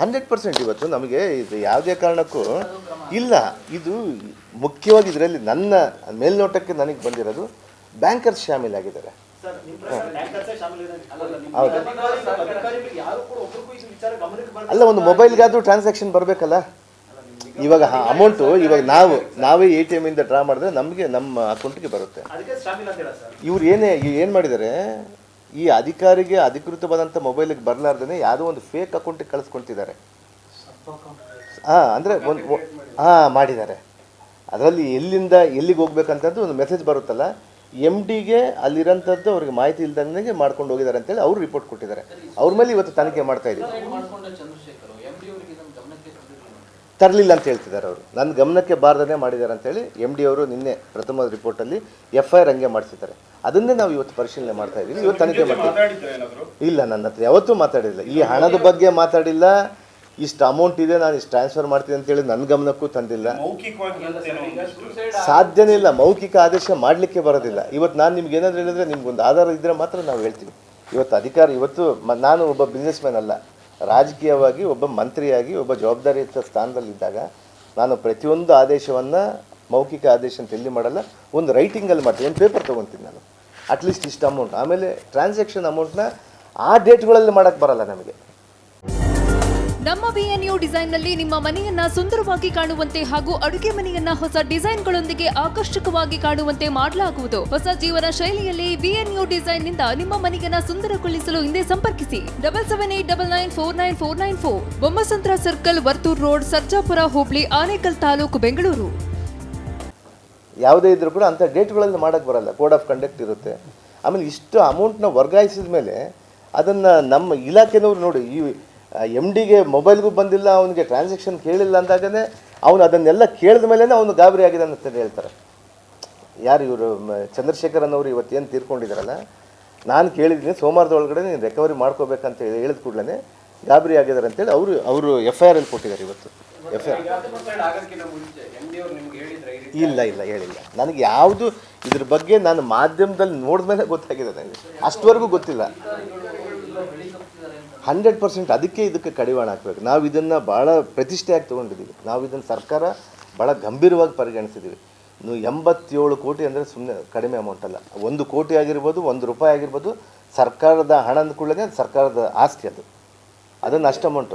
Hundred percent ಇವತ್ತು ನಮಗೆ ಇದು ಯಾವುದೇ ಕಾರಣಕ್ಕೂ ಇಲ್ಲ. ಇದು ಮುಖ್ಯವಾಗಿ ಇದರಲ್ಲಿ ನನ್ನ ಮೇಲ್ನೋಟಕ್ಕೆ ನನಗೆ ಬಂದಿರೋದು ಬ್ಯಾಂಕರ್ಸ್ ಶಾಮೀಲಾಗಿದ್ದಾರೆ. ಹೌದು. ಅಲ್ಲ ಒಂದು ಮೊಬೈಲ್ಗಾದ್ರೂ ಟ್ರಾನ್ಸಾಕ್ಷನ್ ಬರಬೇಕಲ್ಲ? ಇವಾಗ ಅಮೌಂಟು ಇವಾಗ ನಾವು ನಾವೇ ಎ ಟಿ ಇಂದ ಡ್ರಾ ಮಾಡಿದ್ರೆ ನಮಗೆ ನಮ್ಮ ಅಕೌಂಟ್ಗೆ ಬರುತ್ತೆ. ಇವ್ರು ಏನೇ ಏನು ಮಾಡಿದ್ದಾರೆ? ಈ ಅಧಿಕಾರಿಗೆ ಅಧಿಕೃತವಾದಂಥ ಮೊಬೈಲಿಗೆ ಬರಲಾರ್ದೇ ಯಾವುದೋ ಒಂದು ಫೇಕ್ ಅಕೌಂಟಿಗೆ ಕಳಿಸ್ಕೊಳ್ತಿದ್ದಾರೆ ಹಾಂ ಅಂದರೆ ಒಂದು ಹಾಂ ಮಾಡಿದ್ದಾರೆ. ಅದರಲ್ಲಿ ಎಲ್ಲಿಂದ ಎಲ್ಲಿಗೆ ಹೋಗ್ಬೇಕಂತಂದು ಒಂದು ಮೆಸೇಜ್ ಬರುತ್ತಲ್ಲ ಎಂ ಡಿಗೆ ಅಲ್ಲಿರೋಂಥದ್ದು ಅವ್ರಿಗೆ ಮಾಹಿತಿ ಇಲ್ದಂಗೆ ಮಾಡ್ಕೊಂಡು ಹೋಗಿದ್ದಾರೆ ಅಂತೇಳಿ ಅವರು ರಿಪೋರ್ಟ್ ಕೊಟ್ಟಿದ್ದಾರೆ. ಅವ್ರ ಮೇಲೆ ಇವತ್ತು ತನಿಖೆ ಮಾಡ್ತಾ ಇದ್ದೀವಿ. ತರಲಿಲ್ಲ ಅಂತ ಹೇಳ್ತಿದ್ದಾರೆ ಅವರು. ನನ್ನ ಗಮನಕ್ಕೆ ಬಾರದೇ ಮಾಡಿದ್ದಾರೆ ಅಂತೇಳಿ ಎಂ ಡಿ ಅವರು ನಿನ್ನೆ ಪ್ರಥಮ ರಿಪೋರ್ಟಲ್ಲಿ ಎಫ್ ಐ ಆರ್ ಹಂಗೆ ಮಾಡಿಸಿದ್ದಾರೆ. ಅದನ್ನೇ ನಾವು ಇವತ್ತು ಪರಿಶೀಲನೆ ಮಾಡ್ತಾ ಇದ್ದೀವಿ. ಇವತ್ತು ತನಿಖೆ ಮಾಡ್ತೀವಿ. ಇಲ್ಲ ನನ್ನ ಹತ್ರ ಯಾವತ್ತೂ ಮಾತಾಡಿಲ್ಲ ಈ ಹಣದ ಬಗ್ಗೆ ಮಾತಾಡಿಲ್ಲ. ಇಷ್ಟು ಅಮೌಂಟ್ ಇದೆ ನಾನು ಇಷ್ಟು ಟ್ರಾನ್ಸ್ಫರ್ ಮಾಡ್ತೀನಿ ಅಂತೇಳಿ ನನ್ನ ಗಮನಕ್ಕೂ ತಂದಿಲ್ಲ. ಸಾಧ್ಯನೇ ಇಲ್ಲ. ಮೌಖಿಕ ಆದೇಶ ಮಾಡಲಿಕ್ಕೆ ಬರೋದಿಲ್ಲ. ಇವತ್ತು ನಾನು ನಿಮ್ಗೆ ಏನಾದರೂ ಹೇಳಿದ್ರೆ ನಿಮ್ಗೊಂದು ಆಧಾರ ಇದ್ದರೆ ಮಾತ್ರ ನಾವು ಹೇಳ್ತೀವಿ. ಇವತ್ತು ಅಧಿಕಾರ ಇವತ್ತು ನಾನು ಒಬ್ಬ ಬಿಸ್ನೆಸ್ ಮ್ಯಾನ್ ಅಲ್ಲ. ರಾಜಕೀಯವಾಗಿ ಒಬ್ಬ ಮಂತ್ರಿಯಾಗಿ ಒಬ್ಬ ಜವಾಬ್ದಾರಿಯುತ ಸ್ಥಾನದಲ್ಲಿದ್ದಾಗ ನಾನು ಪ್ರತಿಯೊಂದು ಆದೇಶವನ್ನು ಮೌಖಿಕ ಆದೇಶ ಅಂತ ಎಲ್ಲಿ ಮಾಡಲ್ಲ, ಒಂದು ರೈಟಿಂಗಲ್ಲಿ ಮಾಡ್ತೀನಿ, ಒಂದು ಪೇಪರ್ ತೊಗೊತೀನಿ ನಾನು. ಅಟ್ಲೀಸ್ಟ್ ಇಷ್ಟು ಅಮೌಂಟ್ ಆಮೇಲೆ ಟ್ರಾನ್ಸಾಕ್ಷನ್ ಅಮೌಂಟ್ನ ಆ ಡೇಟ್ಗಳಲ್ಲಿ ಮಾಡೋಕ್ಕೆ ಬರಲ್ಲ ನಮಗೆ. ನಮ್ಮ ಬಿಎನ್ಯು ಡಿಸೈನ್ನಲ್ಲಿ ನಿಮ್ಮ ಮನೆಯನ್ನ ಸುಂದರವಾಗಿ ಕಾಣುವಂತೆ ಹಾಗೂ ಅಡುಗೆ ಮನೆಯನ್ನ ಹೊಸ ಡಿಸೈನ್ಗಳೊಂದಿಗೆ ಆಕರ್ಷಕವಾಗಿ ಕಾಣುವಂತೆ ಮಾಡಲಾಗುವುದು. ಹೊಸ ಜೀವನ ಶೈಲಿಯಲ್ಲಿ ವಿಎನ್ಯು ಡಿಸೈನ್ನಿಂದ ನಿಮ್ಮ ಮನೆಯನ್ನ ಸುಂದರಗೊಳಿಸಲು ಹಿಂದೆ ಸಂಪರ್ಕಿಸಿ. Double seven eight double nine four nine four nine four Bommasandra circle Varthur road Sarjapura ಹೋಬಳಿ ಆನೇಕಲ್ ತಾಲೂಕು ಬೆಂಗಳೂರು. ಯಾವುದೇ ಇದ್ರೂ ಕೂಡ ಅಂಥ ಡೇಟ್ಗಳಲ್ಲಿ ಮಾಡೋಕ್ಕೆ ಬರಲ್ಲ. ಕೋಡ್ ಆಫ್ ಕಂಡಕ್ಟ್ ಇರುತ್ತೆ. ಆಮೇಲೆ ಇಷ್ಟು ಅಮೌಂಟ್ನ ವರ್ಗಾಯಿಸಿದ ಮೇಲೆ ಅದನ್ನು ನಮ್ಮ ಇಲಾಖೆನವ್ರು ನೋಡಿ, ಈ ಎಂ ಡಿಗೆ ಮೊಬೈಲ್ಗೂ ಬಂದಿಲ್ಲ, ಅವನಿಗೆ ಟ್ರಾನ್ಸಾಕ್ಷನ್ ಕೇಳಿಲ್ಲ ಅಂದಾಗನೇ ಅವನು ಅದನ್ನೆಲ್ಲ ಕೇಳಿದ ಮೇಲೇ ಅವನು ಗಾಬರಿ ಆಗಿದೆ ಅಂತ ಹೇಳ್ತಾರೆ. ಯಾರು ಇವರು ಚಂದ್ರಶೇಖರ್ ಅನ್ನೋರು ಇವತ್ತೇನು ತೀರ್ಕೊಂಡಿದ್ದಾರಲ್ಲ ನಾನು ಕೇಳಿದ್ದೀನಿ ಸೋಮವಾರದ ಒಳಗಡೆ ನೀನು ರೆಕವರಿ ಮಾಡ್ಕೋಬೇಕಂತ ಹೇಳಿ ಹೇಳಿದ ಕೂಡಲೇ ಗಾಬರಿ ಆಗಿದ್ದಾರೆ ಅಂತೇಳಿ ಅವರು ಅವರು ಎಫ್ ಐ ಆರ್ ಅಲ್ಲಿ ಕೊಟ್ಟಿದ್ದಾರೆ ಇವತ್ತು. ಎಫ್ ಐ ಆರ್ ಅವ್ರು ಇಲ್ಲ ಇಲ್ಲ, ಹೇಳಿಲ್ಲ. ನನಗೆ ಯಾವುದು ಇದ್ರ ಬಗ್ಗೆ ನಾನು ಮಾಧ್ಯಮದಲ್ಲಿ ನೋಡಿದ್ಮೇಲೆ ಗೊತ್ತಾಗಿದೆ ನನಗೆ. ಅಷ್ಟವರೆಗೂ ಗೊತ್ತಿಲ್ಲ. ಹಂಡ್ರೆಡ್ ಪರ್ಸೆಂಟ್ ಅದಕ್ಕೆ ಇದಕ್ಕೆ ಕಡಿವಾಣ ಹಾಕಬೇಕು. ನಾವು ಇದನ್ನು ಭಾಳ ಪ್ರತಿಷ್ಠೆಯಾಗಿ ತೊಗೊಂಡಿದ್ದೀವಿ. ನಾವು ಇದನ್ನು ಸರ್ಕಾರ ಭಾಳ ಗಂಭೀರವಾಗಿ ಪರಿಗಣಿಸಿದ್ದೀವಿ. ಎಂಬತ್ತೇಳು ಕೋಟಿ ಅಂದರೆ ಸುಮ್ಮನೆ ಕಡಿಮೆ ಅಮೌಂಟ್ ಅಲ್ಲ. ಒಂದು ಕೋಟಿ ಆಗಿರ್ಬೋದು, ಒಂದು ರೂಪಾಯಿ ಆಗಿರ್ಬೋದು, ಸರ್ಕಾರದ ಹಣ ಅಂದ್ಕೊಳ್ಳೋದೇ ಸರ್ಕಾರದ ಆಸ್ತಿ ಅದು. ಅದನ್ನು ಅಷ್ಟು ಅಮೌಂಟು